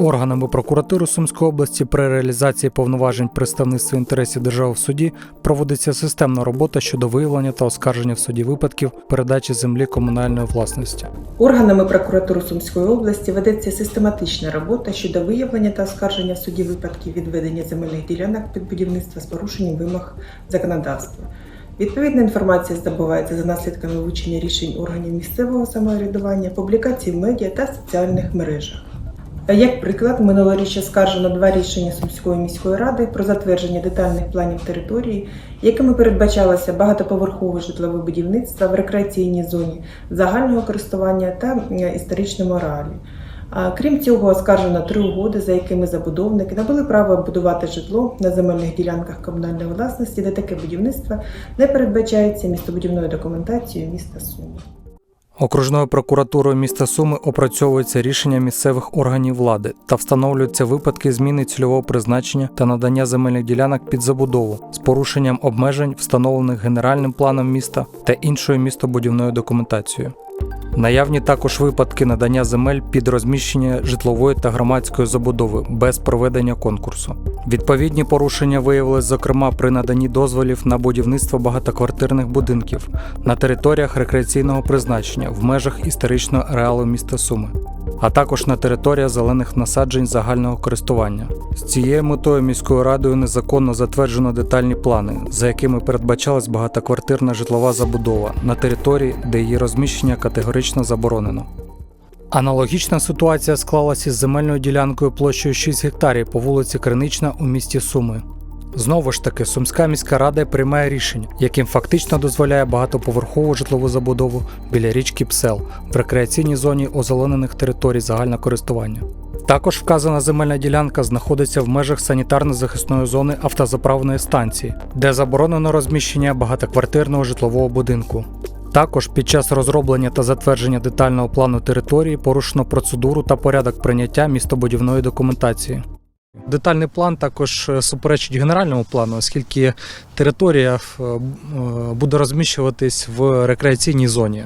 Органами прокуратури Сумської області при реалізації повноважень представництва інтересів держави в суді проводиться системна робота щодо виявлення та оскарження в суді випадків передачі землі комунальної власності. Органами прокуратури Сумської області ведеться систематична робота щодо виявлення та оскарження в суді випадків відведення земельних ділянок під будівництво з порушенням вимог законодавства. Відповідна інформація здобувається за наслідками вивчення рішень органів місцевого самоврядування, публікацій в медіа та соціальних мережах. Як приклад, минулоріч оскаржено два рішення Сумської міської ради про затвердження детальних планів території, якими передбачалося багатоповерхове житлове будівництво в рекреаційній зоні загального користування та історичному ареалі. Крім цього, оскаржено три угоди, за якими забудовники набули право будувати житло на земельних ділянках комунальної власності, де таке будівництво не передбачається містобудівною документацією міста Суми. Окружною прокуратурою міста Суми опрацьовується рішення місцевих органів влади та встановлюються випадки зміни цільового призначення та надання земельних ділянок під забудову з порушенням обмежень, встановлених генеральним планом міста та іншою містобудівною документацією. Наявні також випадки надання земель під розміщення житлової та громадської забудови без проведення конкурсу. Відповідні порушення виявились, зокрема, при наданні дозволів на будівництво багатоквартирних будинків на територіях рекреаційного призначення в межах історичного ареалу міста Суми, а також на територіях зелених насаджень загального користування. З цією метою міською радою незаконно затверджено детальні плани, за якими передбачалась багатоквартирна житлова забудова на території, де її розміщення категорично заборонено. Аналогічна ситуація склалася із земельною ділянкою площею 6 гектарів по вулиці Кринична у місті Суми. Знову ж таки, Сумська міська рада приймає рішення, яким фактично дозволяє багатоповерхову житлову забудову біля річки Псел в рекреаційній зоні озеленених територій загального користування. Також вказана земельна ділянка знаходиться в межах санітарно-захисної зони автозаправної станції, де заборонено розміщення багатоквартирного житлового будинку. Також під час розроблення та затвердження детального плану території порушено процедуру та порядок прийняття містобудівної документації. Детальний план також е, суперечить генеральному плану, оскільки територія е, е, буде розміщуватись в рекреаційній зоні,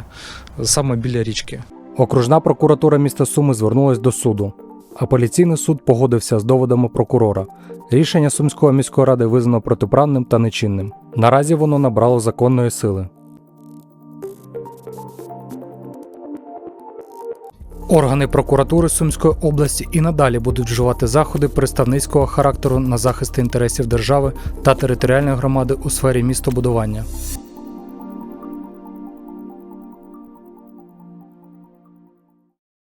саме біля річки. Окружна прокуратура міста Суми звернулась до суду. Апеляційний суд погодився з доводами прокурора. Рішення Сумської міської ради визнано протиправним та нечинним. Наразі воно набрало законної сили. Органи прокуратури Сумської області і надалі будуть вживати заходи представницького характеру на захист інтересів держави та територіальної громади у сфері містобудування.